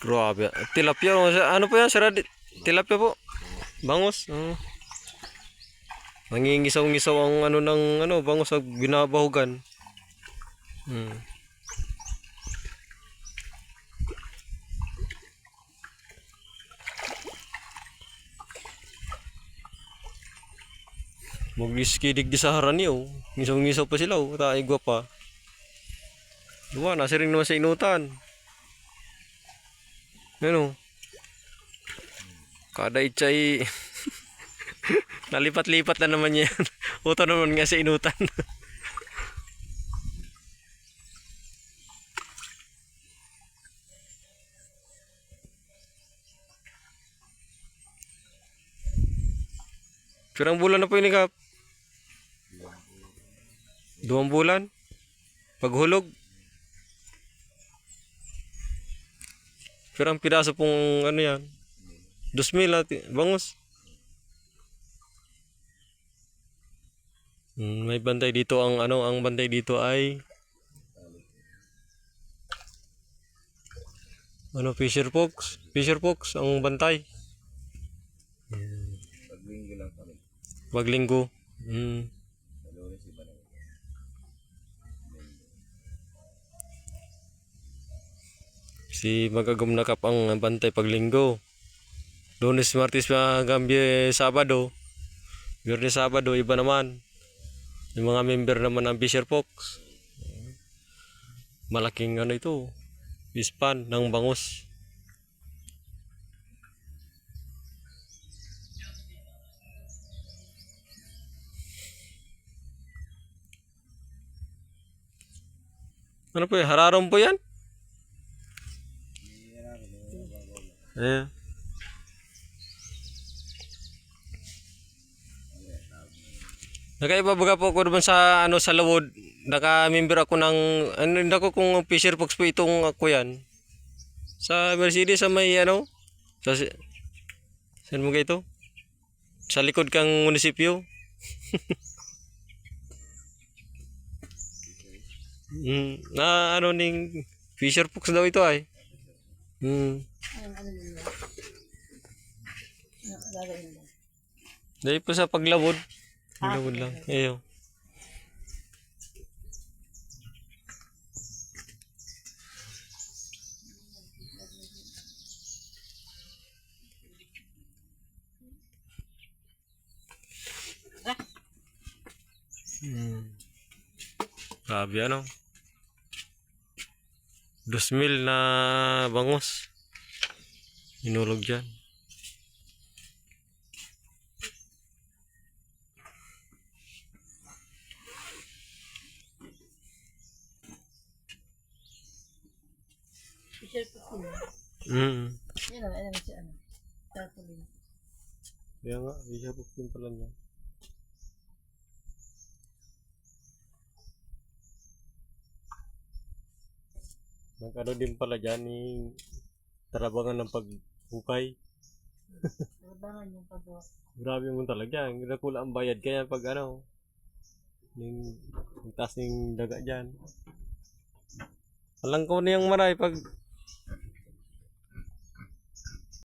Grabe. Tilapia. Ano po yan, Sir? Tilapia po. Bangos. Oh. Nangingisaw-ngisaw ang ano ng ano, bangos sa binabahugan. Hmm. Magiskidig di sa harani oh. Ngisaw-ngisaw pa sila oh. Taay pa. Diba, nasa rin naman sa inutan. Ano? Kada itsay nalipat-lipat na naman yan. Uto naman nga sa inutan. Pirang bulan na po ini kap? Duwang bulan? Paghulog? Pirang piraso pong ano yan? 2,000 ati, bangus. Hmm, may bantay dito ang ano, ang bantay dito ay ano, Fisher Fox. Fisher Fox ang bantay. Paglinggo lang kami. Wag linggo. Hmm. Si magagam na kap ang bantay pag linggo. Lunes, Martes, Gambie, Sabado. Biyernes, Sabado, iba naman. Yung mga member naman ng Fisher Fox. Malaking ano ito. Ispan ng bangus. Ano po yan? Hararong po yan? Ayan. Nakaiba baga po ako naman sa ano sa lawod. Naka-member ako ng ano hindi ako kung Fisher Fox po itong ako yan. Sa Mercedes sa may ano sa saan mo ito? Sa likod kang munisipyo. mm, na ano ning Fisher Fox daw ito ay. Hmm. Dahil po sa paglabod. Paglabod lang. Ayaw. Hmm. Grabe ano. 2,000 na bangus. Inulog dyan. Fisher Fox yun. Mm. Yan o, alam si ano. Tarpaulin. Kaya nga, Fisher Fox din pala niya. Nagkano din pala dyan yung tarabangan ng paghukay. Labangan yung paggawa. Grabe mo talaga. Ang nakula ang bayad kaya pag ano, ning yung taas ng daga dyan. Alam ko na yung maray pag